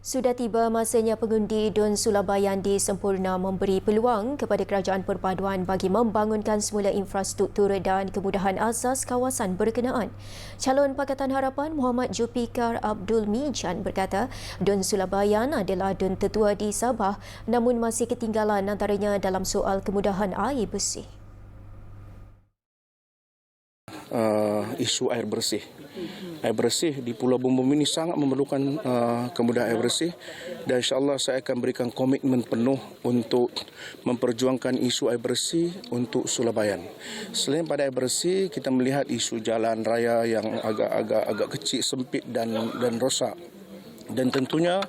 Sudah tiba masanya pengundi Dun Sulabayan di Sempurna memberi peluang kepada kerajaan perpaduan bagi membangunkan semula infrastruktur dan kemudahan asas kawasan berkenaan. Calon Pakatan Harapan Muhammad Jupikar Abdul Mijan berkata, Dun Sulabayan adalah dun tertua di Sabah namun masih ketinggalan antaranya dalam soal kemudahan air bersih. Uh, isu air bersih. Air bersih di Pulau Bumbung ini sangat memerlukan uh, kemudahan air bersih dan insyaAllah saya akan berikan komitmen penuh untuk memperjuangkan isu air bersih untuk Sulabayan. Selain pada air bersih, kita melihat isu jalan raya yang agak-agak agak kecil, sempit dan dan rosak dan tentunya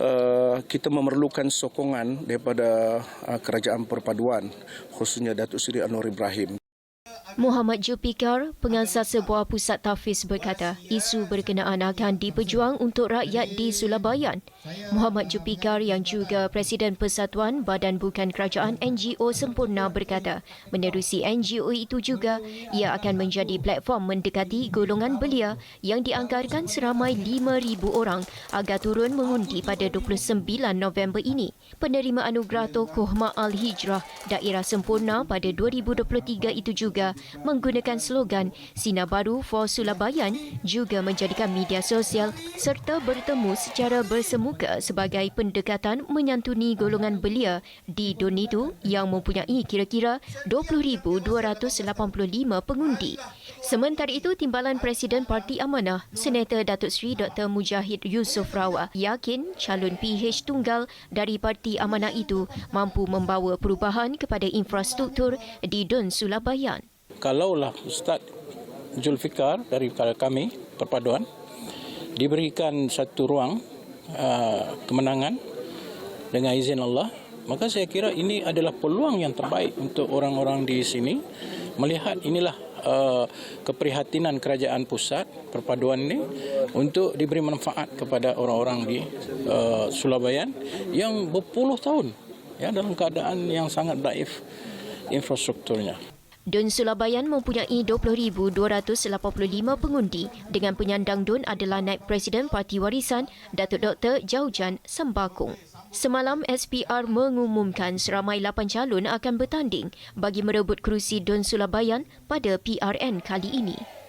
uh, kita memerlukan sokongan daripada uh, kerajaan perpaduan khususnya Datuk Seri Anwar Ibrahim. Muhammad Jupikar, pengasas sebuah pusat tahfiz berkata, isu berkenaan akan diperjuang untuk rakyat di Sulabayan. Muhammad Jupikar yang juga Presiden Persatuan Badan Bukan Kerajaan NGO Sempurna berkata, menerusi NGO itu juga, ia akan menjadi platform mendekati golongan belia yang dianggarkan seramai 5,000 orang agar turun mengundi pada 29 November ini. Penerima anugerah Tokoh Ma'al Hijrah Daerah Sempurna pada 2023 itu juga menggunakan slogan Sinar Baru for Sulabayan juga menjadikan media sosial serta bertemu secara bersemuka sebagai pendekatan menyantuni golongan belia di Dun itu yang mempunyai kira-kira 20,285 pengundi. Sementara itu, Timbalan Presiden Parti Amanah, Senator Datuk Seri Dr. Mujahid Yusof Rawa yakin calon PH tunggal dari Parti Amanah itu mampu membawa perubahan kepada infrastruktur di Dun Sulabayan kalaulah Ustaz Zulfikar dari kami perpaduan diberikan satu ruang uh, kemenangan dengan izin Allah maka saya kira ini adalah peluang yang terbaik untuk orang-orang di sini melihat inilah uh, keprihatinan kerajaan pusat perpaduan ini untuk diberi manfaat kepada orang-orang di uh, Sulabayan yang berpuluh tahun ya dalam keadaan yang sangat daif infrastrukturnya. Dun Sulabayan mempunyai 20,285 pengundi dengan penyandang Dun adalah naib Presiden Parti Warisan Datuk Dr. Jaujan Sembakung. Semalam SPR mengumumkan seramai 8 calon akan bertanding bagi merebut kerusi Dun Sulabayan pada PRN kali ini.